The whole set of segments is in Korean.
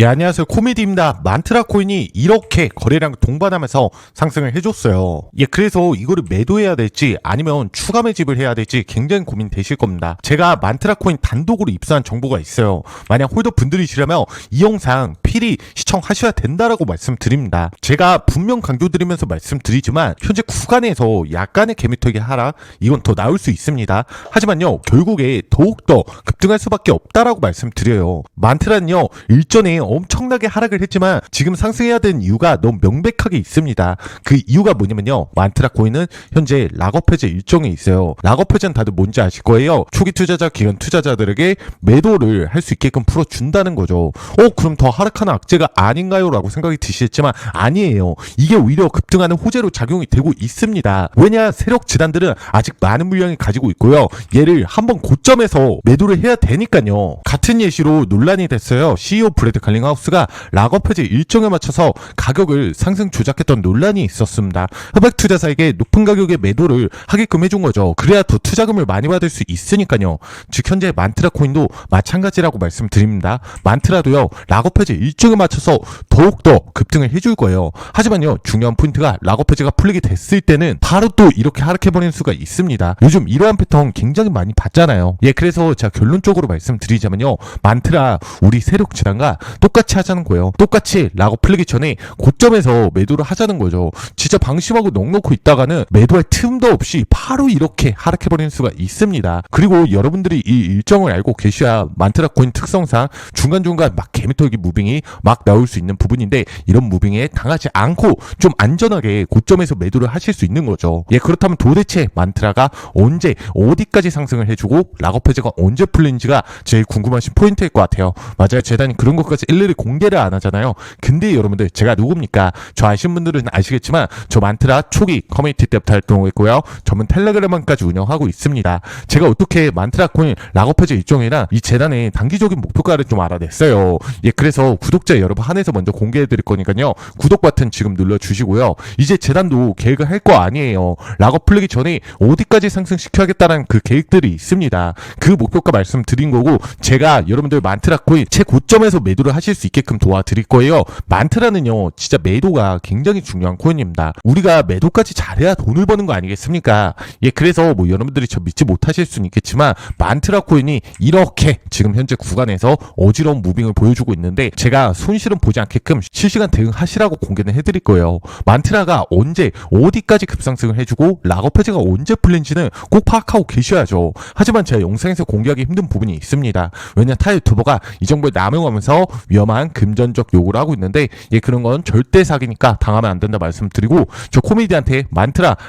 예, 안녕하세요. 코미디입니다. 만트라 코인이 이렇게 거래량 동반하면서 상승을 해줬어요. 예, 그래서 이거를 매도해야 될지 아니면 추가 매집을 해야 될지 굉장히 고민되실 겁니다. 제가 만트라 코인 단독으로 입수한 정보가 있어요. 만약 홀더 분들이시라면 이 영상 필히 시청하셔야 된다라고 말씀드립니다. 제가 분명 강조드리면서 말씀드리지만 현재 구간에서 약간의 개미턱이 하락 이건 더 나올 수 있습니다. 하지만요 결국에 더욱더 급등할 수밖에 없다라고 말씀드려요. 만트라는요 일전에 엄청나게 하락을 했지만 지금 상승해야 되는 이유가 너무 명백하게 있습니다. 그 이유가 뭐냐면요 만트라 코인은 현재 락업 해제 일정에 있어요. 락업 해제는 다들 뭔지 아실 거예요. 초기 투자자 기관 투자자들에게 매도를 할 수 있게끔 풀어준다는 거죠. 어 그럼 더 하락하는 악재가 아닌가요? 라고 생각이 드시겠지만 아니에요. 이게 오히려 급등하는 호재로 작용이 되고 있습니다. 왜냐 세력 지단들은 아직 많은 물량이 가지고 있고요. 얘를 한번 고점에서 매도를 해야 되니까요. 같은 예시로 논란이 됐어요. CEO 브래드 갈링 하우스가 락업 해제 일정에 맞춰서 가격을 상승 조작했던 논란이 있었습니다. 흑백 투자사에게 높은 가격에 매도를 하게끔 해준 거죠. 그래야 더 투자금을 많이 받을 수 있으니까요. 즉 현재 만트라 코인도 마찬가지라고 말씀드립니다. 만트라도요 락업 해제 일정에 맞춰서 더욱더 급등을 해줄 거예요. 하지만요 중요한 포인트가 락업 해제가 풀리게 됐을 때는 바로 또 이렇게 하락해버리는 수가 있습니다. 요즘 이러한 패턴 굉장히 많이 봤잖아요. 예 그래서 제가 결론적으로 말씀드리자면요 만트라 우리 세력 지단과 똑같이 하자는 거예요. 똑같이 락업 풀리기 전에 고점에서 매도를 하자는 거죠. 진짜 방심하고 넉넉고 있다가는 매도할 틈도 없이 바로 이렇게 하락해버리는 수가 있습니다. 그리고 여러분들이 이 일정을 알고 계셔야 만트라 코인 특성상 중간중간 막 개미털기 무빙이 막 나올 수 있는 부분인데 이런 무빙에 당하지 않고 좀 안전하게 고점에서 매도를 하실 수 있는 거죠. 예, 그렇다면 도대체 만트라가 언제 어디까지 상승을 해주고 락업 해제가 언제 풀리는지가 제일 궁금하신 포인트일 것 같아요. 맞아요. 재단이 그런 것까지 일일이 공개를 안 하잖아요. 근데 여러분들 제가 누굽니까? 저 아시는 분들은 아시겠지만 저 만트라 초기 커뮤니티 때부터 활동했고요. 전문 텔레그램까지 운영하고 있습니다. 제가 어떻게 만트라 코인 락업 해제 일정이나 이 재단의 단기적인 목표가를 좀 알아냈어요. 예, 그래서 구독자 여러분 한해서 먼저 공개해 드릴 거니까요. 구독 버튼 지금 눌러 주시고요. 이제 재단도 계획을 할 거 아니에요. 락업 풀리기 전에 어디까지 상승시켜야겠다는 그 계획들이 있습니다. 그 목표가 말씀드린 거고 제가 여러분들 만트라 코인 최고점에서 매도를 하실 수 있게끔 도와드릴 거예요. 만트라는요, 진짜 매도가 굉장히 중요한 코인입니다. 우리가 매도까지 잘해야 돈을 버는 거 아니겠습니까? 예, 그래서 뭐 여러분들이 저 믿지 못하실 수는 있겠지만 만트라 코인이 이렇게 지금 현재 구간에서 어지러운 무빙을 보여주고 있는데 제가 손실은 보지 않게끔 실시간 대응하시라고 공개는 해드릴 거예요. 만트라가 언제 어디까지 급상승을 해주고 락업 해제가 언제 풀린지는 꼭 파악하고 계셔야죠. 하지만 제가 영상에서 공개하기 힘든 부분이 있습니다. 왜냐 타 유튜버가 이 정보를 남용하면서 위험한 금전적 요구를 하고 있는데 예 그런 건 절대 사기니까 당하면 안 된다 말씀드리고 저 코미디한테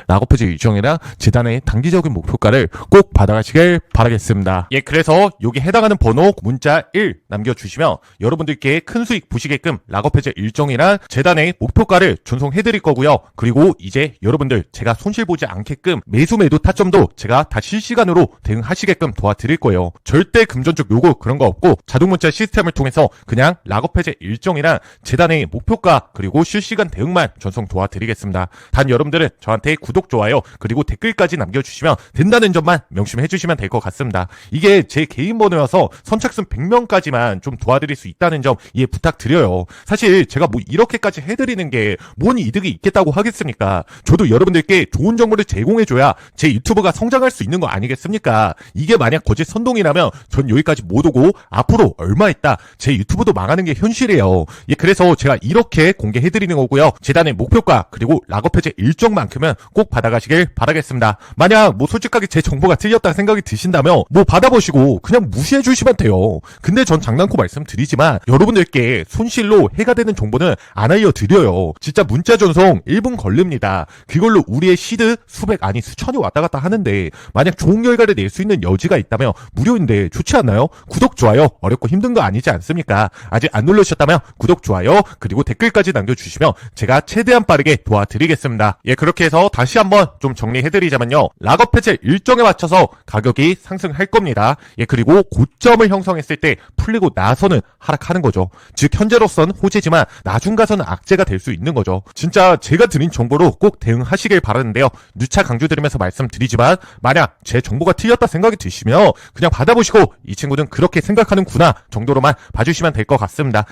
락업 해제 일정이랑 재단의 단기적인 목표가를 꼭 받아가시길 바라겠습니다. 예 그래서 여기 해당하는 번호 문자 1 남겨주시면 여러분들께 큰 수익 보시게끔 해제 일정이랑 재단의 목표가를 전송해드릴 거고요. 그리고 이제 여러분들 제가 손실 보지 않게끔 매수 매도 타점도 제가 다 실시간으로 대응하시게끔 도와드릴 거예요. 절대 금전적 요구 그런 거 없고 자동 문자 시스템을 통해서 그냥 락업 해제 일정이랑 재단의 목표가 그리고 실시간 대응만 전송 도와드리겠습니다. 단 여러분들은 저한테 구독 좋아요 그리고 댓글까지 남겨주시면 된다는 점만 명심해 주시면 될 것 같습니다. 이게 제 개인 번호여서 선착순 100명까지만 좀 도와드릴 수 있다는 점 이해 부탁드려요. 사실 제가 뭐 이렇게까지 해드리는 게 뭔 이득이 있겠다고 하겠습니까? 저도 여러분들께 좋은 정보를 제공해줘야 제 유튜브가 성장할 수 있는 거 아니겠습니까? 이게 만약 거짓 선동이라면 전 여기까지 못 오고 앞으로 얼마 있다 제 유튜브도 망하는 게 현실이에요. 예, 그래서 제가 이렇게 공개해드리는 거고요. 재단의 목표가 그리고 락업 해제 일정만큼은 꼭 받아가시길 바라겠습니다. 만약 뭐 솔직하게 제 정보가 틀렸다 생각이 드신다면 뭐 받아보시고 그냥 무시해 주시면 돼요. 근데 전 장난코 말씀드리지만 여러분들께 손실로 해가 되는 정보는 안 알려드려요. 진짜 문자 전송 1분 걸립니다. 그걸로 우리의 시드 수백 아니 수천이 왔다 갔다 하는데 만약 좋은 결과를 낼 수 있는 여지가 있다면 무료인데 좋지 않나요? 구독 좋아요 어렵고 힘든 거 아니지 않습니까? 아직 안 눌러주셨다면 구독 좋아요 그리고 댓글까지 남겨주시면 제가 최대한 빠르게 도와드리겠습니다. 예 그렇게 해서 다시 한번 좀 정리해드리자면요 락업 해제 일정에 맞춰서 가격이 상승할 겁니다. 예 그리고 고점을 형성했을 때 풀리고 나서는 하락하는 거죠. 즉 현재로 현재로선 호재지만 나중 가서는 악재가 될 수 있는 거죠. 진짜 제가 드린 정보로 꼭 대응하시길 바라는데요. 누차 강조드리면서 말씀드리지만 만약 제 정보가 틀렸다 생각이 드시면 그냥 받아보시고 이 친구는 그렇게 생각하는구나 정도로만 봐주시면 될 것 같습니다.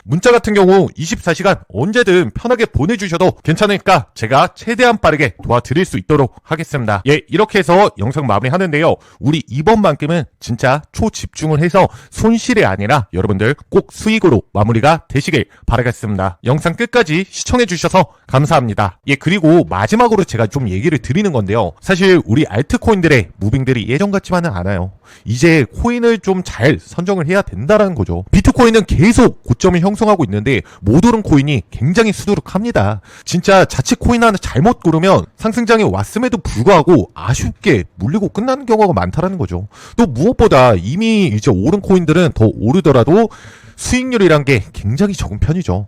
문자 같은 경우 24시간 언제든 편하게 보내주셔도 괜찮으니까 제가 최대한 빠르게 도와드릴 수 있도록 하겠습니다. 예, 이렇게 해서 영상 마무리하는데요. 우리 이번만큼은 진짜 초집중을 해서 손실이 아니라 여러분들 꼭 수익으로 마무리가 되시길 바라겠습니다. 영상 끝까지 시청해주셔서 감사합니다. 예, 그리고 마지막으로 제가 좀 얘기를 드리는 건데요. 사실 우리 알트코인들의 무빙들이 예전 같지만은 않아요. 이제 코인을 좀 잘 선정을 해야 된다라는 거죠. 비트코인은 계속 고점을 형성하고 있는데 못 오른 코인이 굉장히 수두룩합니다. 진짜 자칫 코인 하나 잘못 고르면 상승장에 왔음에도 불구하고 아쉽게 물리고 끝나는 경우가 많다라는 거죠. 또 무엇보다 이미 이제 오른 코인들은 더 오르더라도 수익률이란 게 굉장히 적은 편이죠.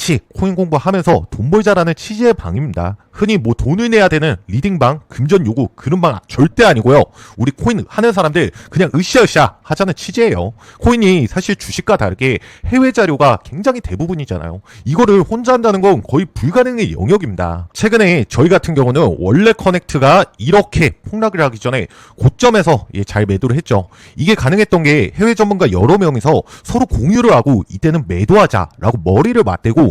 코인 공부하면서 돈 벌자라는 취지의 방입니다. 흔히 뭐 돈을 내야 되는 리딩방, 금전 요구 그런 방 절대 아니고요. 우리 코인 하는 사람들 그냥 으쌰으쌰 하자는 취지예요. 코인이 사실 주식과 다르게 해외 자료가 굉장히 대부분이잖아요. 이거를 혼자 한다는 건 거의 불가능의 영역입니다. 최근에 저희 같은 경우는 원래 커넥트가 이렇게 폭락을 하기 전에 고점에서 예, 잘 매도를 했죠. 이게 가능했던 게 해외 전문가 여러 명이서 서로 공유를 하고 이때는 매도하자라고 머리를 맞대고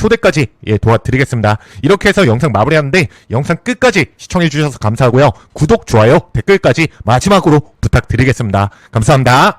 초대까지 예, 도와드리겠습니다. 이렇게 해서 영상 마무리하는데 영상 끝까지 시청해주셔서 감사하고요. 구독, 좋아요, 댓글까지 마지막으로 부탁드리겠습니다. 감사합니다.